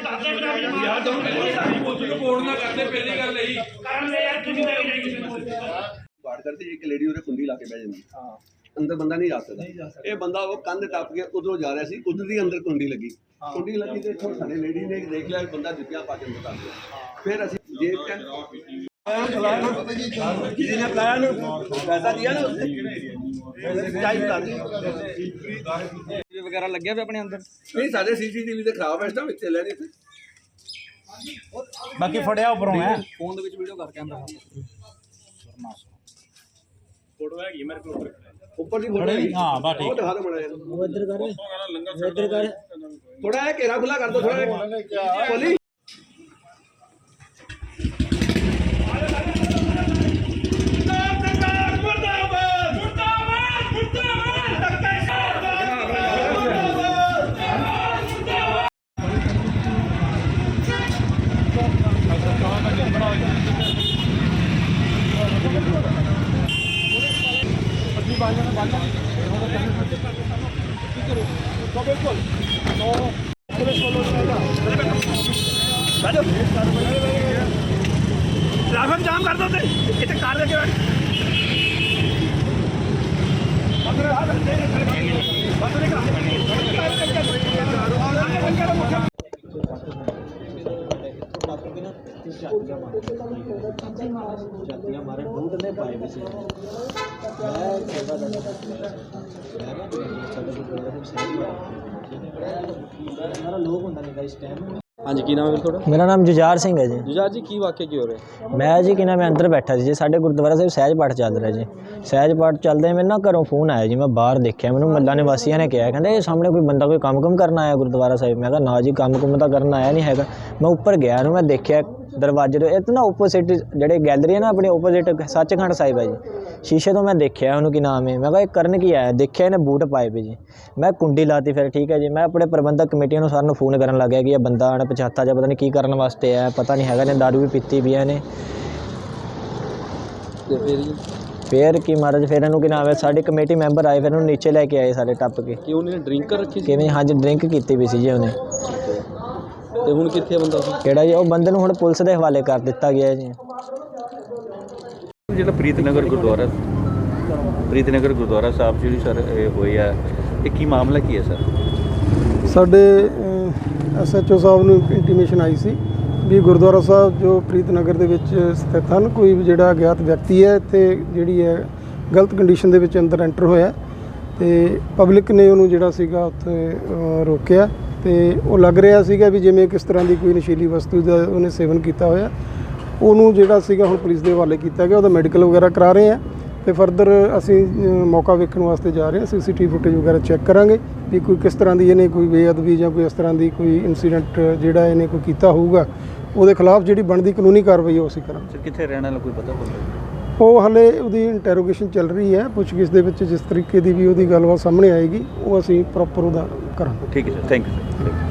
ਦੱਸਦੇ ਮੇਰਾ ਵੀ ਯਾਰ ਜਦੋਂ ਪਹਿਲੀ ਪੁੱਤ ਨੂੰ ਕੋਣ ਨਾ ਕਰਦੇ ਪਹਿਲੀ ਗੱਲ ਇਹੀ ਕਰਨ ਲੈ ਯਾਰ ਤੁਸੀਂ ਤਾਂ ਨਹੀਂ ਕਿਸੇ ਨੂੰ ਬਾੜ ਕਰਦੇ ਇੱਕ ਲੇਡੀ ਉਹਦੇ ਕੁੰਡੀ ਲਾ ਕੇ ਬਹਿ ਜਾਂਦੀ ਹਾਂ ਅੰਦਰ ਬੰਦਾ ਨਹੀਂ ਜਾ ਸਕਦਾ ਇਹ ਬੰਦਾ ਉਹ ਕੰਧ ਟੱਪ ਕੇ ਉਧਰੋਂ ਜਾ ਰਿਹਾ ਸੀ ਉਧਰ ਦੀ ਅੰਦਰ ਕੁੰਡੀ ਲੱਗੀ ਕੁੰਡੀ ਲੱਗੀ ਤੇ ਇੱਥੋਂ ਸਾਡੇ ਲੇਡੀ ਨੇ ਦੇਖ ਲਿਆ ਵੀ ਬੰਦਾ ਜੁੱਤੀਆਂ ਪਾ ਕੇ ਅੰਦਰ ਆ ਗਿਆ ਫਿਰ ਅਸੀਂ ਜੇਬ ਚ किसी ने बुलाया ना पैसा दिया ना उसने चाय बता दी ਵਗੈਰਾ ਲੱਗਿਆ ਪਿਆ ਆਪਣੇ ਅੰਦਰ? ਨਹੀਂ ਸਾਡੇ ਸੀਸੀਟੀਵੀ ਤੇ ਖਰਾਬ ਹੈ ਇਸ ਟਾਈਮ ਇੱਥੇ ਲੈ ਨਹੀਂ ਬਾਕੀ ਫੜਿਆ ਉੱਪਰੋਂ ਹੈ। ਫੋਨ ਦੇ ਵਿੱਚ ਵੀਡੀਓ ਕਰ ਕੈਮਰਾ। ਉੱਪਰ। ਦੀ ਫੋਟੋ ਹੈਗੀ। ਹਾਂ, ਬਸ ਠੀਕ। ਉਹ ਦਿਖਾ ਦਿਓ ਮਾੜਾ ਇੱਧਰ ਕਰ। ਇੱਧਰ ਕਰ। ਥੋੜਾ ਜਿਹਾ ਘੇਰਾ ਖੁੱਲਾ ਕਰ ਦੋ ਥੋੜਾ ਜਿਹਾ। ਟ੍ਰੈਫਿਕ ਜਾਮ ਕਰ ਦੋ ਤੇ ਇੱਥੇ ਕਾਰ ਲੈ ਕੇ ਬੈਠ ਜਾਤੀਆਂ ਮਾਰੇ ਬੂਟ ਨੇ ਪਾਏ ਵੀ ਸੀ ਮੈਂ ਸੇਵਾ ਦਾ ਮੈਂ ਨਾ ਸਾਡੇ ਕੋਲ ਪ੍ਰੋਗਰਾਮ ਸੇਵਾ ਹਮਾਰਾ ਲੋਕ ਹੁੰਦਾ ਨਹੀਂ ਇਸ ਟਾਈਮ ਹਾਂਜੀ ਕੀ ਨਾਮ ਹੈ ਵੀਰ ਤੁਹਾਡਾ? ਮੇਰਾ ਨਾਮ ਜੁਝਾਰ ਸਿੰਘ ਹੈ ਜੀ। ਜੁਝਾਰ ਜੀ ਕੀ ਵਾਕਿਆ ਕੀ ਹੋ ਰਿਹਾ? ਮੈਂ ਜੀ ਕਿਨਾ ਮੈਂ ਅੰਦਰ ਬੈਠਾ ਸੀ ਜੀ। ਸਾਡੇ ਗੁਰਦੁਆਰਾ ਸਾਹਿਬ ਸਹਿਜ ਪਾਠ ਚੱਲ ਰਿਹਾ ਜੀ। ਸਹਿਜ ਪਾਠ ਚੱਲਦੇ ਮੈਨੂੰ ਨਾ ਘਰੋਂ ਫੋਨ ਆਇਆ ਜੀ ਮੈਂ ਬਾਹਰ ਦੇਖਿਆ। ਮੈਨੂੰ ਮੱਲਾ ਨਿਵਾਸੀਆਂ ਨੇ ਕਿਹਾ ਕਹਿੰਦੇ ਇਹ ਸਾਹਮਣੇ ਕੋਈ ਬੰਦਾ ਕੋਈ ਕੰਮ-ਕੁਮ ਕਰਨ ਆਇਆ ਗੁਰਦੁਆਰਾ ਸਾਹਿਬ। ਮੈਂ ਕਿਹਾ ਨਾ ਜੀ ਕੰਮ-ਕੁਮ ਤਾਂ ਕਰਨ ਆਇਆ ਨਹੀਂ ਹੈਗਾ। ਮੈਂ ਉੱਪਰ ਗਿਆ ਨੂੰ ਮੈਂ ਦੇਖਿਆ ਦਰਵਾਜ਼ੇ ਤੋਂ ਇਹ ਤਾਂ ਨਾ ਆਪੋਜ਼ਿਟ ਜਿਹੜੇ ਗੈਲਰੀ ਹੈ ਨਾ ਆਪਣੇ ਆਪੋਜ਼ਿਟ ਸੱਚਖੰਡ ਸਾਹਿਬ ਹੈ ਜੀ। ਸ਼ੀਸ਼ੇ ਤੋਂ ਮੈਂ ਦੇਖਿਆ ਉਹਨੂੰ ਕੀ ਨਾਮ ਹੈ? ਮੈਂ ਕਿਹਾ ਇਹ ਕਰਨ ਕੀ ਆਇਆ? ਦੇਖਿਆ ਇਹਨੇ ਬੂਟ ਪਾਏ ਪਏ ਜੀ। ਮੈਂ ਕੁੰਡੀ ਲਾਤੀ ਫਿਰ ਠੀਕ ਹੈ ਜੀ। ਮੈਂ ਆਪਣੇ ਪ੍ਰਬੰਧਕ ਕਮੇਟੀ ਨੂੰ ਸਾਰਿਆਂ ਨੂੰ ਫੋਨ ਕਰਨ ਲੱਗਿਆ ਕਿ ਇਹ ਬੰਦਾ ਅਣਪਛਾਤਾ ਜਾਂ ਪਤਾ ਨਹੀਂ ਕੀ ਕਰਨ ਵਾਸਤੇ ਆਇਆ ਪਤਾ ਨਹੀਂ ਹੈਗਾ ਨੇ ਦਾਰੂ ਵੀ ਪੀਤੀ ਵੀ ਇਹਨੇ। ਤੇ ਫਿਰ ਫੇਰ ਕੀ ਮਹਾਰਾਜ ਫੇਰ ਇਹਨੂੰ ਕੀ ਨਾਮ ਹੈ? ਸਾਡੀ ਕਮੇਟੀ ਮੈਂਬਰ ਆਏ ਫਿਰ ਇਹਨੂੰ ਨੀਚੇ ਲੈ ਕੇ ਆਏ ਸਾਰੇ ਟੱਪ ਕੇ। ਕਿ ਉਹਨੇ ਡਰਿੰਕ ਰੱਖੀ ਸੀ? ਕਿਵੇਂ? ਹਾਂਜੀ ਡਰਿੰਕ ਕੀਤੀ ਵੀ ਸੀ ਜੀ ਉਹਨੇ। ਤੇ ਹੁਣ ਕਿੱਥੇ ਆ ਬੰਦਾ ਉਹ ਕਿਹੜਾ ਜੀ ਉਹ ਬੰਦੇ ਨੂੰ ਹੁਣ ਪੁਲਿਸ ਦੇ ਹਵਾਲੇ ਕਰ ਦਿੱਤਾ ਗਿਆ ਹੈ ਜੀ। ਜਿਹੜਾ ਪ੍ਰੀਤਨਗਰ ਗੁਰਦੁਆਰਾ ਪ੍ਰੀਤਨਗਰ ਗੁਰਦੁਆਰਾ ਸਾਹਿਬ ਜਿਹੜੀ ਸਰ ਇਹ ਹੋਈ ਹੈ ਇਹ ਕੀ ਮਾਮਲਾ ਕੀ ਹੈ ਸਰ? ਸਾਡੇ ਐਸਐਚਓ ਸਾਹਿਬ ਨੂੰ ਇੰਟੀਮੇਸ਼ਨ ਆਈ ਸੀ ਵੀ ਗੁਰਦੁਆਰਾ ਸਾਹਿਬ ਜੋ ਪ੍ਰੀਤਨਗਰ ਦੇ ਵਿੱਚ ਸਥਿਤ ਹਨ ਕੋਈ ਵੀ ਜਿਹੜਾ ਅਗਿਆਤ ਵਿਅਕਤੀ ਹੈ ਤੇ ਜਿਹੜੀ ਹੈ ਗਲਤ ਕੰਡੀਸ਼ਨ ਦੇ ਵਿੱਚ ਅੰਦਰ ਐਂਟਰ ਹੋਇਆ ਤੇ ਪਬਲਿਕ ਨੇ ਉਹਨੂੰ ਜਿਹੜਾ ਸੀਗਾ ਉੱਥੇ ਰੋਕਿਆ। ਤੇ ਉਹ ਲੱਗ ਰਿਹਾ ਸੀਗਾ ਵੀ ਜਿਵੇਂ ਕਿਸ ਤਰ੍ਹਾਂ ਦੀ ਕੋਈ ਨਸ਼ੀਲੀ ਵਸਤੂ ਦਾ ਉਹਨੇ ਸੇਵਨ ਕੀਤਾ ਹੋਇਆ। ਉਹਨੂੰ ਜਿਹੜਾ ਸੀਗਾ ਹੁਣ ਪੁਲਿਸ ਦੇ ਹਵਾਲੇ ਕੀਤਾ ਗਿਆ, ਉਹਦਾ ਮੈਡੀਕਲ ਵਗੈਰਾ ਕਰਾ ਰਹੇ ਆ। ਤੇ ਫਰਦਰ ਅਸੀਂ ਮੌਕਾ ਵੇਖਣ ਵਾਸਤੇ ਜਾ ਰਹੇ ਹਾਂ ਸੀਸੀਟੀਵੀ ਫੁਟੇਜ ਵਗੈਰਾ ਚੈੱਕ ਕਰਾਂਗੇ ਵੀ ਕੋਈ ਕਿਸ ਤਰ੍ਹਾਂ ਦੀ ਇਹਨੇ ਕੋਈ ਬੇਅਦਬੀ ਜਾਂ ਕੋਈ ਇਸ ਤਰ੍ਹਾਂ ਦੀ ਕੋਈ ਇਨਸੀਡੈਂਟ ਜਿਹੜਾ ਇਹਨੇ ਕੋਈ ਕੀਤਾ ਹੋਊਗਾ, ਉਹਦੇ ਖਿਲਾਫ ਜਿਹੜੀ ਬਣਦੀ ਕਾਨੂੰਨੀ ਕਾਰਵਾਈ ਉਹ ਅਸੀਂ ਕਰਾਂਗੇ। ਕਿੱਥੇ ਰਹਿਣ ਵਾਲਾ ਕੋਈ ਪਤਾ ਤੁਹਾਨੂੰ ਉਹ ਹਲੇ ਉਹਦੀ ਇੰਟਰੋਗੇਸ਼ਨ ਚੱਲ ਰਹੀ ਹੈ, ਪੁੱਛਗਿੱਛ ਦੇ ਵਿੱਚ ਜਿਸ ਤਰੀਕੇ ਦੀ ਵੀ ਉਹਦੀ ਗੱਲਬਾਤ ਸਾਹਮਣੇ ਆਏਗੀ, ਉਹ ਅਸੀਂ ਪ੍ਰੋਪਰ ਉਹਦਾ ਕਰਾਂਗੇ। ਠੀਕ ਹੈ ਸਰ ਥੈਂਕ ਯੂ ਸਰ